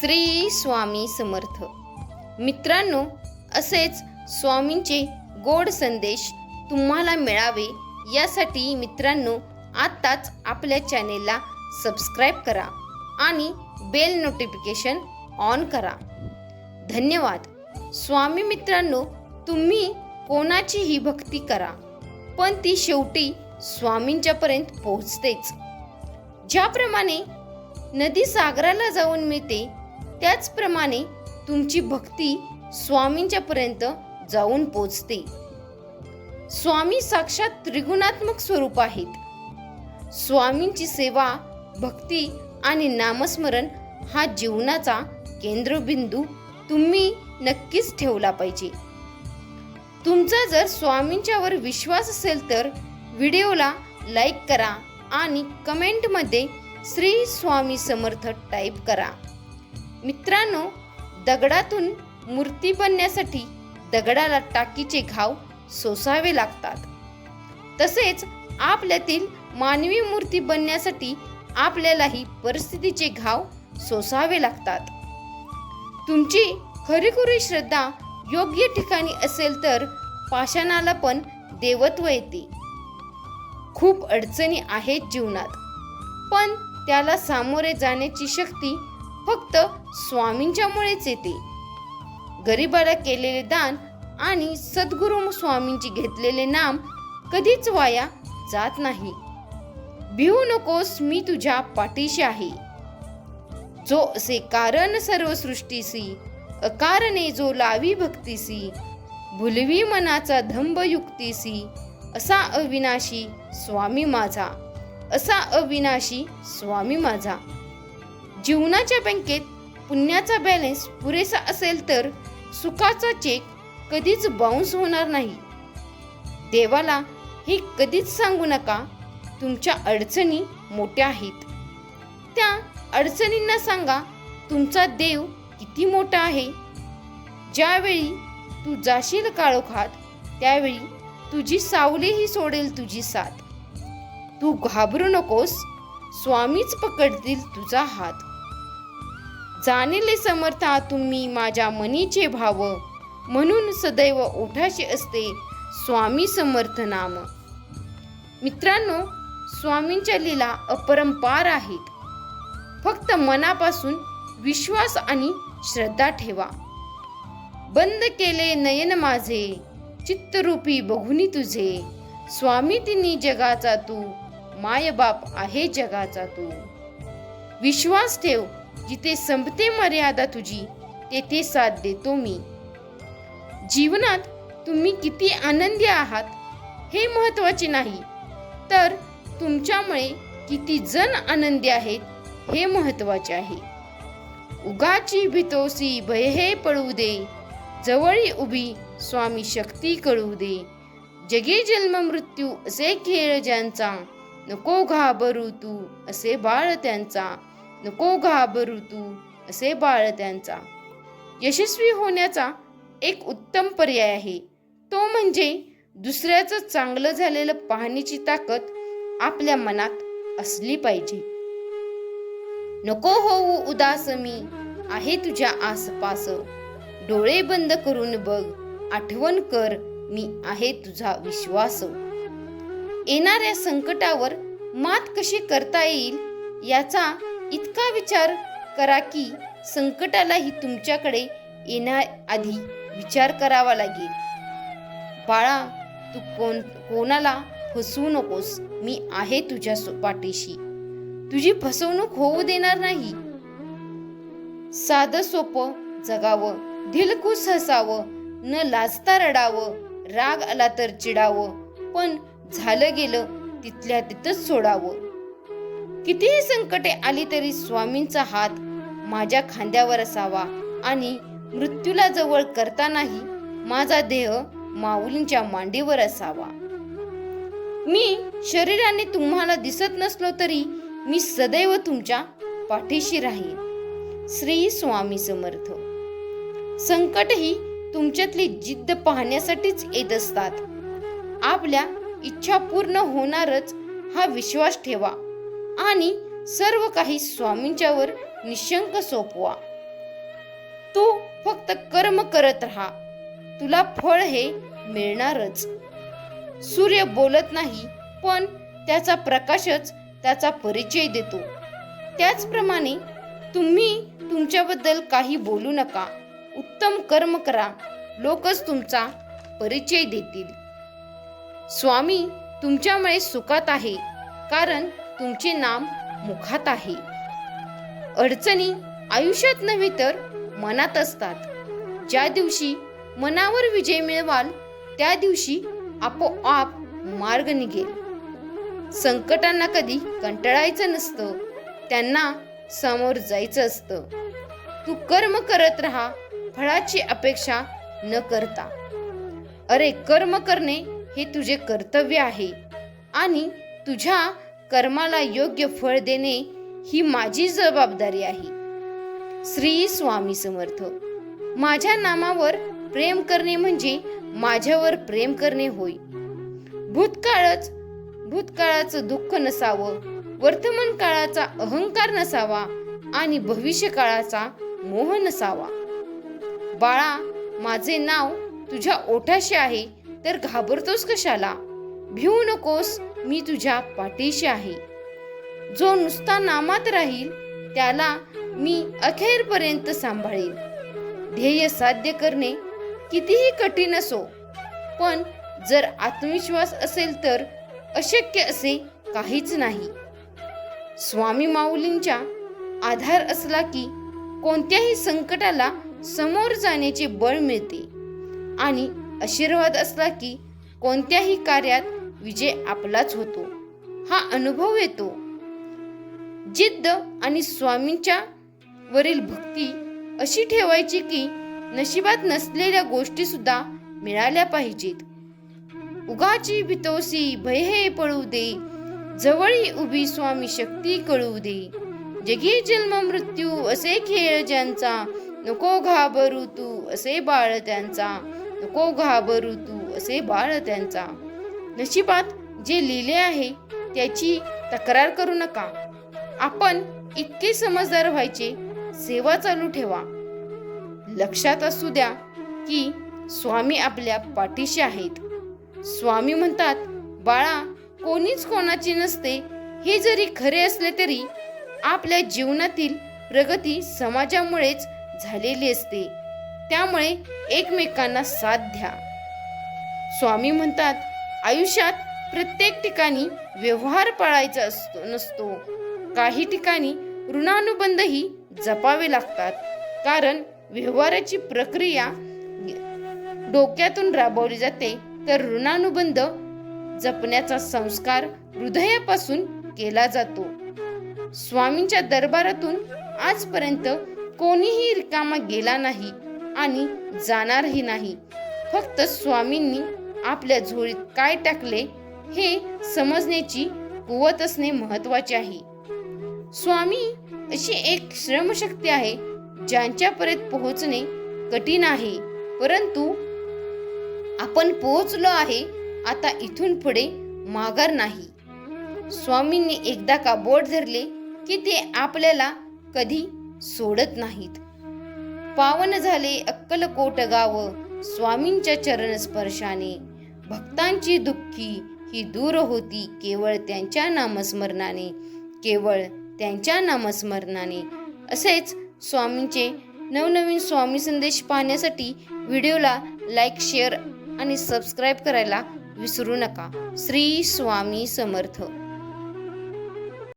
श्री स्वामी समर्थ. मित्रांनो असेच स्वामींचे गोड संदेश तुम्हाला मिळावे यासाठी मित्रांनो आत्ताच आपल्या चॅनेलला सबस्क्राईब करा आणि बेल नोटिफिकेशन ऑन करा. धन्यवाद. स्वामी मित्रांनो तुम्ही कोणाचीही भक्ती करा पण ती शेवटी स्वामींच्यापर्यंत पोहोचतेच. ज्याप्रमाणे नदी सागराला जाऊन मिळते त्याचप्रमाणे तुमची भक्ती स्वामींच्यापर्यंत जाऊन पोचते. स्वामी साक्षात त्रिगुणात्मक स्वरूप आहेत. स्वामींची सेवा भक्ती आणि नामस्मरण हा जीवनाचा केंद्रबिंदू तुम्ही नक्कीच ठेवला पाहिजे. तुमचा जर स्वामींच्यावर विश्वास असेल तर व्हिडिओला लाईक करा आणि कमेंटमध्ये श्री स्वामी समर्थ टाईप करा. मित्रांनो दगडातून मूर्ती बनण्यासाठी दगडाला टाकीचे घाव सोसावे लागतात. तसेच आपल्यातील मानवी मूर्ती बनण्यासाठी आपल्यालाही परिस्थितीचे घाव सोसावे लागतात. तुमची खरीखुरी श्रद्धा योग्य ठिकाणी असेल तर पाषाणाला पण देवत्व येते. खूप अडचणी आहेत जीवनात पण त्याला सामोरे जाण्याची शक्ती फक्त स्वामींच्यामुळेच येते. गरीबाला केलेले दान आणि सद्गुरू स्वामींची घेतलेले नाम कधीच वाया जात नाही. भिवू नकोस मी तुझ्या पाठीशी आहे. जो असे कारण सर्व सृष्टीसी अकारणे जो लावी भक्तीसी भुलवी मनाचा धंब युक्तीसी असा अविनाशी स्वामी माझा असा अविनाशी स्वामी माझा. जीवनाच्या बँकेत पुण्याचा बॅलन्स पुरेसा असेल तर सुखाचा चेक कधीच बाउन्स होणार नाही. देवाला हे कधीच सांगू नका तुमच्या अडचणी मोठ्या आहेत. त्या अडचणींना सांगा तुमचा देव किती मोठा आहे? ज्यावेळी तू जाशील काळोखात त्यावेळी तुझी सावलीही सोडेल तुझी साथ. तू घाबरू नकोस स्वामीच पकडतील तुझा हात. जाणीले समर्था तुम्ही माझ्या मनीचे भाव. म्हणून सदैव ओठाशी असते स्वामी समर्थ नाम. मित्रांनो स्वामींच्या लीला अपरंपार आहेत. फक्त मनापासून विश्वास आणि श्रद्धा ठेवा. बंद केले नयन माझे चित्तरूपी बघुनी तुझे. स्वामी तिन्ही जगाचा तू मायबाप आहे जगाचा तू. विश्वास ठेव जिथे संपते मर्यादा तुझी तेथे साथ देतो मी. जीवनात तुम्ही किती आनंदी आहात हे महत्त्वाचे नाही. तर तुमच्यामुळे किती जण आनंदी आहेत हे महत्त्वाचे आहे. उगाची भितोसी भय हे पळू दे जवळी उभी स्वामी शक्ती कळू दे. जगे जन्म मृत्यू असे खेळ ज्यांचा नको घाबरू तू असे बाळ त्यांचा. नको घाबरू तू असे बाळ त्यांचा. यशस्वी होण्याचा एक उत्तम पर्याय आहे. तो म्हणजे दुसऱ्याचं चांगलं झालेलं पाहण्याची ताकद आपल्या मनात असली पाहिजे. नको होऊ उदास मी आहे तुझ्या आसपास. डोळे बंद करून बघ आठवण कर मी आहे तुझा विश्वास. येणाऱ्या संकटावर मात कशी करता येईल याचा इतका विचार करा की संकटालाही तुमच्याकडे येण्याआधी विचार करावा लागेल. बाळा तू कोण कोणाला फसवू नकोस. मी आहे तुझ्या पाठीशी. तुझी फसवणूक होऊ देणार नाही. साधं सोपं जगावं दिलखुश हसावं न लाजता रडावं राग आला तर चिडावं पण झालं गेलं तिथल्या तिथंच सोडावं. कितीही संकटे आली तरी स्वामींचा हात माझ्या खांद्यावर असावा आणि मृत्यूला जवळ करतानाही माझा देह माऊलींच्या मांडीवर असावा. मी शरीराने तुम्हाला दिसत नसलो तरी मी सदैव तुमच्या पाठीशी राहीन. श्री स्वामी समर्थ. संकट ही तुमच्यातली जिद्द पाहण्यासाठीच येत असतात. आपल्या इच्छा पूर्ण होणारच हा विश्वास ठेवा. आणि सर्व काही स्वामींच्यावर निशंक सोपवा. तू फक्त कर्म करत राहा. तुला फळ हे मिळणारच. सूर्य बोलत नाही पण त्याचा प्रकाशच त्याचा परिचय देतो. त्याचप्रमाणे तुम्ही तुमच्याबद्दल काही बोलू नका. उत्तम कर्म करा. लोकच तुमचा परिचय देतील. स्वामी तुमच्यामुळे सुखात आहे. कारण तुमचे नाम मुखात आहे. अडचणी आयुष्यात नव्हे तर मनात असतात. ज्या दिवशी मनावर विजय मिळवाल त्या दिवशी आपोआप मार्ग निघेल. संकटांना कधी कंटाळायचं नसतं त्यांना समोर जायचं असतं. तू कर्म करत राहा फळाची अपेक्षा न करता. अरे कर्म करणे हे तुझे कर्तव्य आहे आणि तुझ्या कर्माला योग्य फळ देणे ही माझी जबाबदारी आहे. श्री स्वामी समर्थ माझ्या नामावर प्रेम करणे म्हणजे माझ्यावर प्रेम करणे होय. भूतकाळच भूतकाळाचं दुःख नसावं वर्तमान काळाचा अहंकार नसावा आणि भविष्य काळाचा मोह नसावा. बाळा माझे नाव तुझ्या ओठाशी आहे तर घाबरतोस कशाला? भिवू नकोस मी तुझ्या पाठीशी आहे. जो नुसता नामात राहील त्याला मी अखेरपर्यंत सांभाळेन. ध्येय साध्य करणे कितीही कठीण असो पण जर आत्मविश्वास असेल तर अशक्य असे काहीच नाही. स्वामी माऊलींच्या आधार असला की कोणत्याही संकटाला समोर जाण्याचे बळ मिळते. आणि आशीर्वाद असला की कोणत्याही कार्यात विजय आपलाच होतो. हा अनुभव येतो. जिद्द आणि स्वामींच्या वरील भक्ती अशी ठेवायची की नशिबात नसलेल्या गोष्टी सुद्धा मिळाल्या पाहिजेत. उगाची भितोसी भय हे पळू दे. जवळी उभी स्वामी शक्ती कळू दे. जगी जन्म मृत्यू असे खेळ ज्यांचा. नको घाबरू तू असे बाळ त्यांचा. नको घाबरू तू असे बाळ त्यांचा. नशिबात जे लिहिले आहे त्याची तक्रार करू नका. आपण इतके समजदार व्हायचे सेवा चालू ठेवा. लक्षात असू द्या की स्वामी आपल्या पाठीशी आहेत. स्वामी म्हणतात बाळा कोणीच कोणाची नसते. हे जरी खरे असले तरी आपल्या जीवनातील प्रगती समाजामुळेच झालेली असते. त्यामुळे एकमेकांना साथ द्या. स्वामी म्हणतात आयुष्यात प्रत्येक ठिकाणी व्यवहार पाळायचा असतो नसतो. काही ठिकाणी ऋणानुबंधही जपावे लागतात. कारण व्यवहाराची प्रक्रिया डोक्यातून राबवली जाते. तर ऋणानुबंध जपण्याचा संस्कार हृदयापासून केला जातो. स्वामींच्या दरबारातून आजपर्यंत कोणीही रिकामा गेला नाही आणि जाणारही नाही. फक्त स्वामींनी आपल्या झोळीत काय टाकले हे समजण्याची कुवत असणे महत्त्वाचे आहे. स्वामी अशी एक श्रमशक्ती आहे ज्यांच्यापर्यंत पोहोचणे कठीण आहे. परंतु आपण पोहोचलो आहे आता इथून पुढे माघार नाही. स्वामींनी एकदा का बोट धरले की ते आपल्याला कधी सोडत नाहीत. पावन झाले अक्कलकोट गाव स्वामींच्या चरण स्पर्शाने भक्तांची दुःखी ही दूर होती केवळ त्यांच्या नामस्मरणाने केवळ त्यांच्या नामस्मरणाने. असेच स्वामींचे नवनवीन स्वामी संदेश पाहण्यासाठी व्हिडिओला लाईक शेअर आणि सबस्क्राईब करायला विसरू नका. श्री स्वामी समर्थ.